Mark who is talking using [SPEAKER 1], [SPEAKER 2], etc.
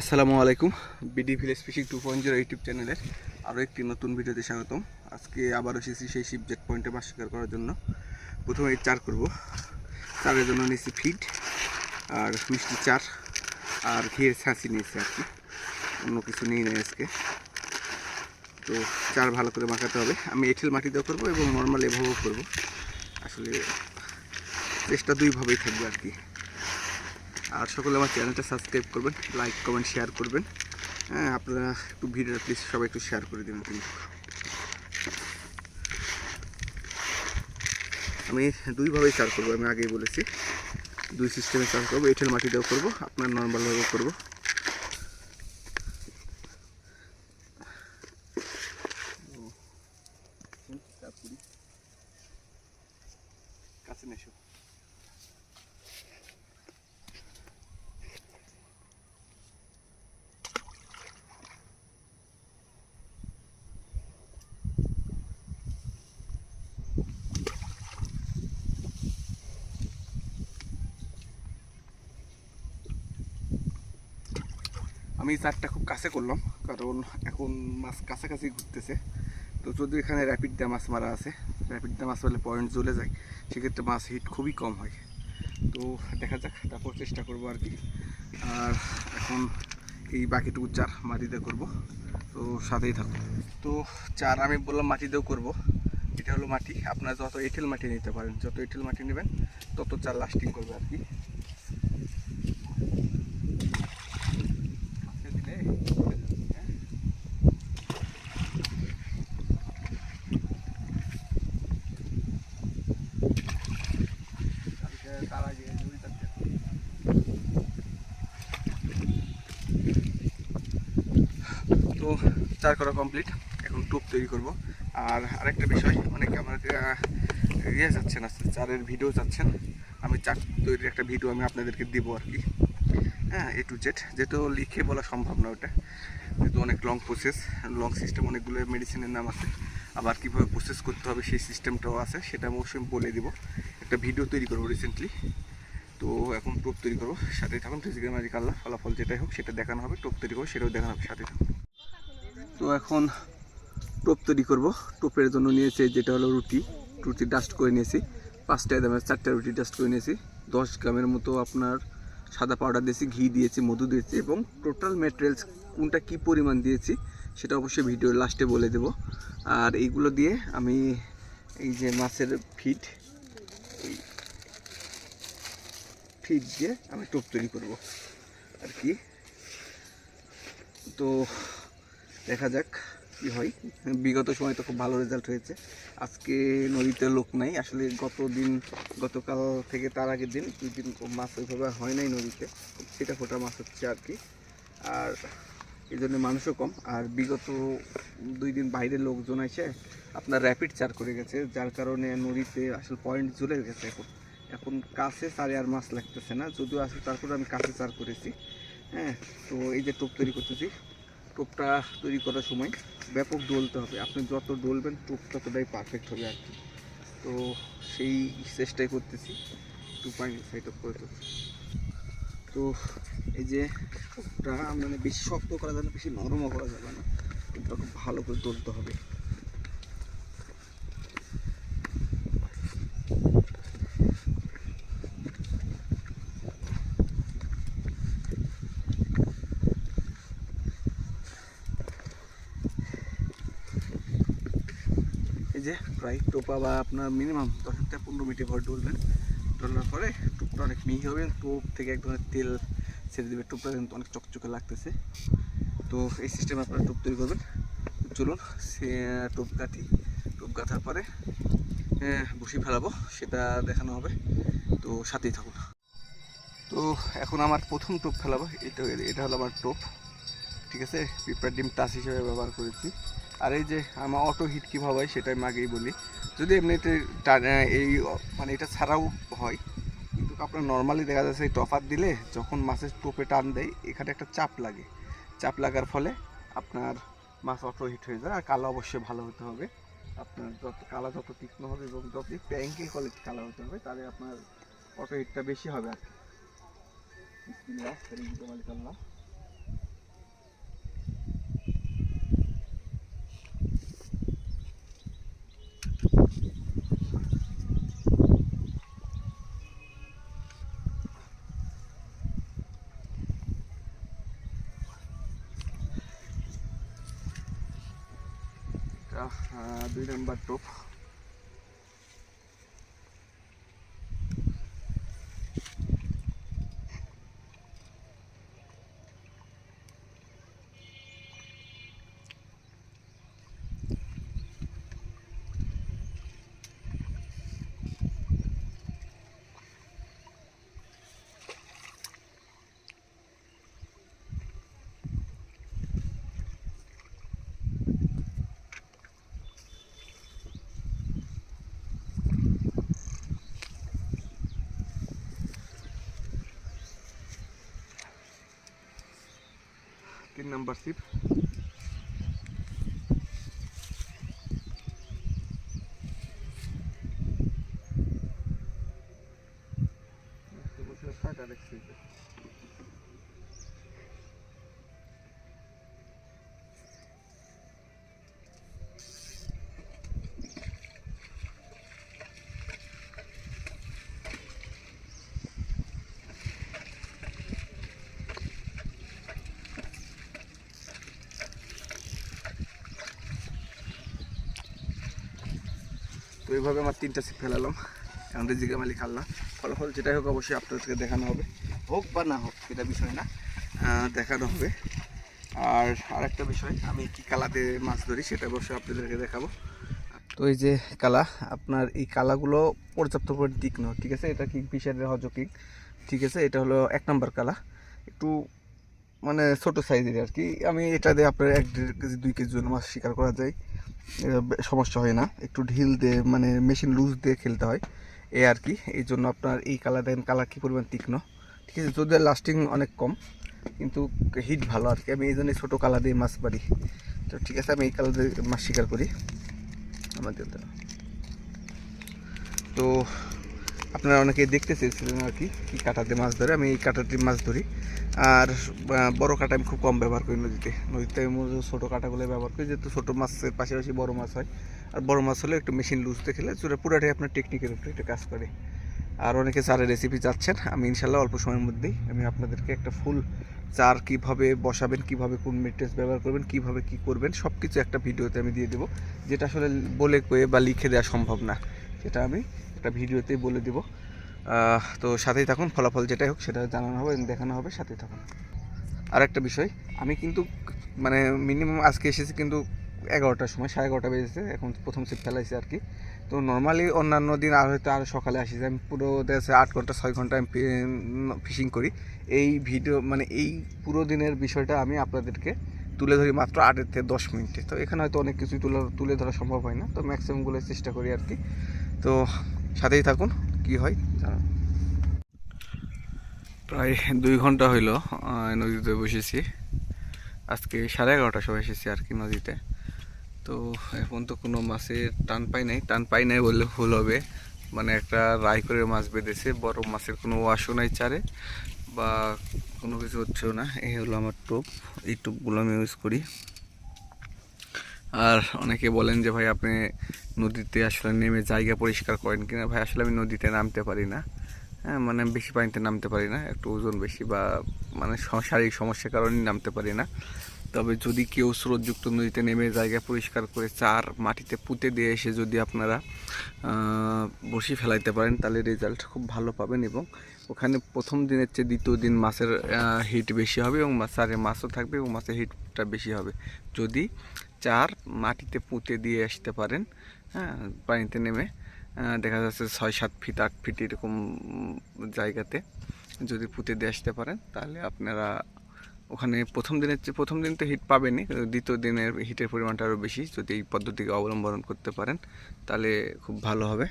[SPEAKER 1] আসসালামু আলাইকুম। BD village fishing two point zero YouTube চ্যানেলের আরও একটি নতুন ভিডিওতে স্বাগতম। আজকে আবার এসেছি সেই শিপ জেট পয়েন্টে মাছ শিকার করার জন্য। প্রথমে চার করব। চারের জন্য নিয়েছি ফিড আর মিষ্টি চার আর ঘিয়ের ছাঁচি নিয়েছি আর কি। অন্য কিছু নিয়ে নেই আজকে। তো চার ভালো করে মাখাতে হবে। আমি এঁঠেল মাটিতেও করব এবং নর্মাল এভাবেও করব। আসলে চেষ্টা দুইভাবেই থাকবে আর কি। আর সকলে আমার চ্যানেলটা সাবস্ক্রাইব করবেন লাইক কমেন্ট শেয়ার করবেন। হ্যাঁ আপনারা একটু ভিডিওটা প্লিজ সবাই একটু শেয়ার করে দেবেন কিন্তু। আমি দুইভাবেই চার করব, আমি আগেই বলেছি। দুই সিস্টেমে চাষ করব এঁঠেল মাটিতেও করব, আপনার নর্মালভাবেও করব। কাছে নেশো আমি চারটা খুব কাছে করলাম, কারণ এখন মাছ কাছাকাছি ঘুরতেছে। তো যদি এখানে র্যাপিড দিয়ে মাছ মারা আছে র্যাপিড দিয়ে মাছ মারলে পয়েন্ট জ্বলে যায়, সেক্ষেত্রে মাছ হিট খুবই কম হয়। তো দেখা যাক, তারপর চেষ্টা করব আর কি। আর এখন এই বাকিটুকু চার মাটিতে করব। তো সাথেই থাকুন। তো চার আমি বললাম মাটিতেও করব। এটা হলো মাটি। আপনারা যত এঁঠেল মাটি নিতে পারেন, যত এঁঠেল মাটি নেবেন, তত চার লাস্টিং করবে আর কি তো চার করা কমপ্লিট এখন টুপ তৈরি করব। আর আরেকটা বিষয়, অনেকে আমার ইয়ে যাচ্ছেন আসলে চারের ভিডিও যাচ্ছেন। আমি চার তৈরির একটা ভিডিও আমি আপনাদেরকে দেবো আর কি। হ্যাঁ এ টু জেড যেহেতু লিখে বলা সম্ভব না ওটা। যেহেতু অনেক লং প্রসেস লং সিস্টেম অনেকগুলো মেডিসিনের নাম আছে। আবার কীভাবে প্রসেস করতে হবে সেই সিস্টেমটাও আছে, সেটা অবশ্যই বলে দেবো। একটা ভিডিও তৈরি করব রিসেন্টলি তো এখন টোপ তৈরি করব। সাথে থাকুন ফিজিক্যাল ম্যাজিক ফলাফল যেটাই হোক, সেটা দেখানো হবে টোপ তৈরি করব, সেটাও দেখানো হবে সাথে থাকুন। তো এখন টোপ তৈরি করব। টোপের জন্য নিয়েছি যেটা হলো রুটি। রুটি ডাস্ট করে নিয়েছি। পাঁচটা দামের চারটা রুটি ডাস্ট করে নিয়েছি। দশ গ্রামের মতো আপনার সাদা পাউডার দিয়েছি, ঘি দিয়েছি, মধু দিয়েছি এবং টোটাল ম্যাটেরিয়ালস কোনটা কি পরিমাণ দিয়েছি সেটা অবশ্যই ভিডিওর লাস্টে বলে দেব। আর এইগুলো দিয়ে আমি এই যে মাছের এই ফিড দিয়ে আমি টোপ তৈরি করব। আর কি? তো দেখা যাক কি হয়। বিগত সময় তো খুব ভালো রেজাল্ট হয়েছে। আজকে নদীতে লোক নাই। আসলে গত দিন গতকাল থেকে তার আগের দিন দুই দিন মাছ ওইভাবে হয় নাই নদীতে। সেটা ফোটা মাছ হচ্ছে আর কি। আর এই জন্য মানুষও কম। আর বিগত দুই দিন বাইরের লোকজন এসে আপনার র্যাপিড চার করে গেছে, যার কারণে নদীতে আসলে পয়েন্ট জ্বলে গেছে এখন। এখন কাছে চারে আর মাছ লাগতেছে না। যদিও আসলে তারপরে আমি কাছে চার করেছি। হ্যাঁ তো এই যে টোপ তৈরি করতেছি টোপটা তৈরি করার সময় ব্যাপক ডলতে হবে। আপনি যত ডলবেন, টোপ ততটাই পারফেক্ট হবে আর কি। তো সেই চেষ্টাই করতেছি। টু পয়েন্ট সাইড অফ করে তো এই যে টোপটা মানে বেশি শক্ত করা যাবে না, বেশি নরমও করা যাবে না। খুব ভালো করে তুলতে হবে। যে প্রায় টোপা বা আপনার মিনিমাম দশ থেকে পনেরো মিনিটে ভর ডলবেন ডলার পরে টোপটা অনেক মিহি হবে, টোপ থেকে এক ধরনের তেল ছেড়ে দেবে। টোপটা কিন্তু অনেক চকচকে লাগতেছে। তো এই সিস্টেমে আপনারা টোপ তৈরি করবেন। চলুন সে টোপ কাটি। টোপ গাঁথার পরে বসি ফেলাবো। সেটা দেখানো হবে। তো সাথেই থাকুন। তো এখন আমার প্রথম টোপ ফেলাবো। এটা এটা হলো আমার টোপ। ঠিক আছে? পিঁপড়ার ডিম টাচ হিসেবে ব্যবহার করেছি। আর এই যে আমার অটো হিট কীভাবে হয় সেটা আমি আগেই বলি। যদি এমনিতে এই মানে এটা ছাড়াও হয়, কিন্তু আপনার নর্মালি দেখা যাচ্ছে এই টপার দিলে যখন মাছের টোপে টান দেয়, এখানে একটা চাপ লাগে। চাপ লাগার ফলে আপনার মাছ অটো হিট হয়ে যায়, আর কালো অবশ্যই ভালো হতে হবে। আপনার যত, কালা যত তীক্ষ্ণ হবে এবং যত প্যাঙ্কি কোয়ালিটি কালা হতে হবে, তাহলে আপনার অটো হিটটা বেশি হবে আর কি বিসমিল্লাহ, তারিক মালিক আল্লাহ। এটা আহ, দুই নাম্বার টোপ তিন নাম্বার সিপ এইভাবে আমার তিনটা সিপ ফেলালাম। এখন রিজিকা মালিক না ফলাফল যেটাই হোক অবশ্যই আপনাদেরকে দেখানো হবে। হোক বা না হোক, এটা বিষয় না। দেখানো হবে। আর আরেকটা বিষয়, আমি কি কালাতে মাছ ধরি সেটা অবশ্যই আপনাদেরকে দেখাবো। তো এই যে কালা, আপনার এই কালাগুলো পর্যাপ্ত করে তীক্ষ্ণ ঠিক আছে? এটা কিং ফিশারের হজ ঠিক আছে, এটা হলো এক নম্বর কালা। একটু মানে ছোট সাইজের আর কি। আমি এটা দিয়ে আপনার এক দেড় কেজি, দুই কেজি মাছ শিকার করা যায়। সমস্যা হয় না। একটু ঢিল দিয়ে মানে মেশিন লুজ দিয়ে খেলতে হয়। এই আর কি। এই জন্য আপনার এই কালার দেখেন কালার কী পরিমাণ তীক্ষ্ণ? ঠিক আছে, যদিও লাস্টিং অনেক কম, কিন্তু হিট ভালো আর কি। আমি এই জন্য ছোটো কালার দিয়ে মাছ পারি তো ঠিক আছে, আমি এই কালার দিয়ে মাছ শিকার করি। আমাদের তো আপনারা অনেকে দেখতে চেয়েছিলেন আর কি, কী কাটাতে মাছ ধরে। আমি এই কাটাতে মাছ ধরি। আর বড় কাটা আমি খুব কম ব্যবহার করি নদীতে। নদীতে আমি ছোটো কাটাগুলো ব্যবহার করি, যেহেতু ছোটো মাছের পাশাপাশি বড় মাছ হয়। আর বড় মাছ হলে একটু মেশিন লুজতে খেলে চুরা পুরাটাই আপনার টেকনিকের উপরে এটা কাজ করে। আর অনেকে চারের রেসিপি চাচ্ছেন, আমি ইনশাল্লাহ অল্প সময়ের মধ্যেই আমি আপনাদেরকে একটা ফুল চার কীভাবে বসাবেন, কীভাবে কোন মেটেরিয়ালস ব্যবহার করবেন, কীভাবে কি করবেন সব কিছু একটা ভিডিওতে আমি দিয়ে দেবো। যেটা আসলে বলে কয়ে বা লিখে দেওয়া সম্ভব না, সেটা আমি একটা ভিডিওতেই বলে দেবো। তো সাথেই থাকুন, ফলাফল যেটাই হোক সেটা জানানো হবে, দেখানো হবে, সাথেই থাকুন। আর একটা বিষয়, আমি কিন্তু মানে মিনিমাম আজকে এসেছি কিন্তু এগারোটার সময়, সাড়ে এগারোটা বেজেছে, এখন প্রথম সিট ফেলাইছি আর কি। তো নর্মালি অন্যান্য দিন আর হয়তো আরও সকালে আসি আমি পুরো দেশে আট ঘণ্টা, ছয় ঘণ্টা আমি ফিশিং করি। এই ভিডিও মানে এই পুরো দিনের বিষয়টা আমি আপনাদেরকে তুলে ধরি মাত্র আটের থেকে দশ মিনিটে। তো এখানে হয়তো অনেক কিছুই তুলে তুলে ধরা সম্ভব হয় না, তো ম্যাক্সিমামগুলো চেষ্টা করি আর কি। তো সাথেই থাকুন। কি হয়? জানান প্রায় দুই ঘণ্টা হইল নদীতে বসেছি। আজকে সাড়ে এগারোটার সময় এসেছি আর কি নদীতে। তো এখন তো কোনো মাছের টান পাই নাই। টান পাই নাই বললে ভুল হবে। মানে একটা রাই করে মাছ বেঁধেছে। বড় মাছের কোনো ওয়াশও নাই চারে বা কোনো কিছু হচ্ছেও না। এই হলো আমার টোপ। এই টোপগুলো আমি ইউজ করি। আর অনেকে বলেন যে, ভাই, আপনি নদীতে আসলে নেমে জায়গা পরিষ্কার করেন কিনা? ভাই, আসলে আমি নদীতে নামতে পারি না। হ্যাঁ মানে বেশি পানিতে নামতে পারি না, একটু ওজন বেশি বা মানে শারীরিক সমস্যার কারণে নামতে পারি না। তবে যদি কেউ স্রোতযুক্ত নদীতে নেমে জায়গা পরিষ্কার করে চার মাটিতে পুঁতে দিয়ে এসে যদি আপনারা বসি ফেলাইতে পারেন, তাহলে রেজাল্ট খুব ভালো পাবেন এবং ওখানে প্রথম দিনের চেয়ে দ্বিতীয় দিন মাছের হিট বেশি হবে এবং চারে মাছও থাকবে এবং মাছের হিটটা বেশি হবে। যদি চার মাটিতে পুঁতে দিয়ে আসতে পারেন হ্যাঁ পানিতে নেমে। দেখা যাচ্ছে ছয় সাত ফিট, আট ফিট এরকম জায়গাতে যদি পুঁতে দিয়ে আসতে পারেন, তাহলে আপনারা ওখানে প্রথম দিনের চেয়ে প্রথম দিন তো হিট পাবেনই দ্বিতীয় দিনের হিটের পরিমাণটা আরও বেশি। যদি এই পদ্ধতিকে অবলম্বন করতে পারেন, তাহলে খুব ভালো হবে।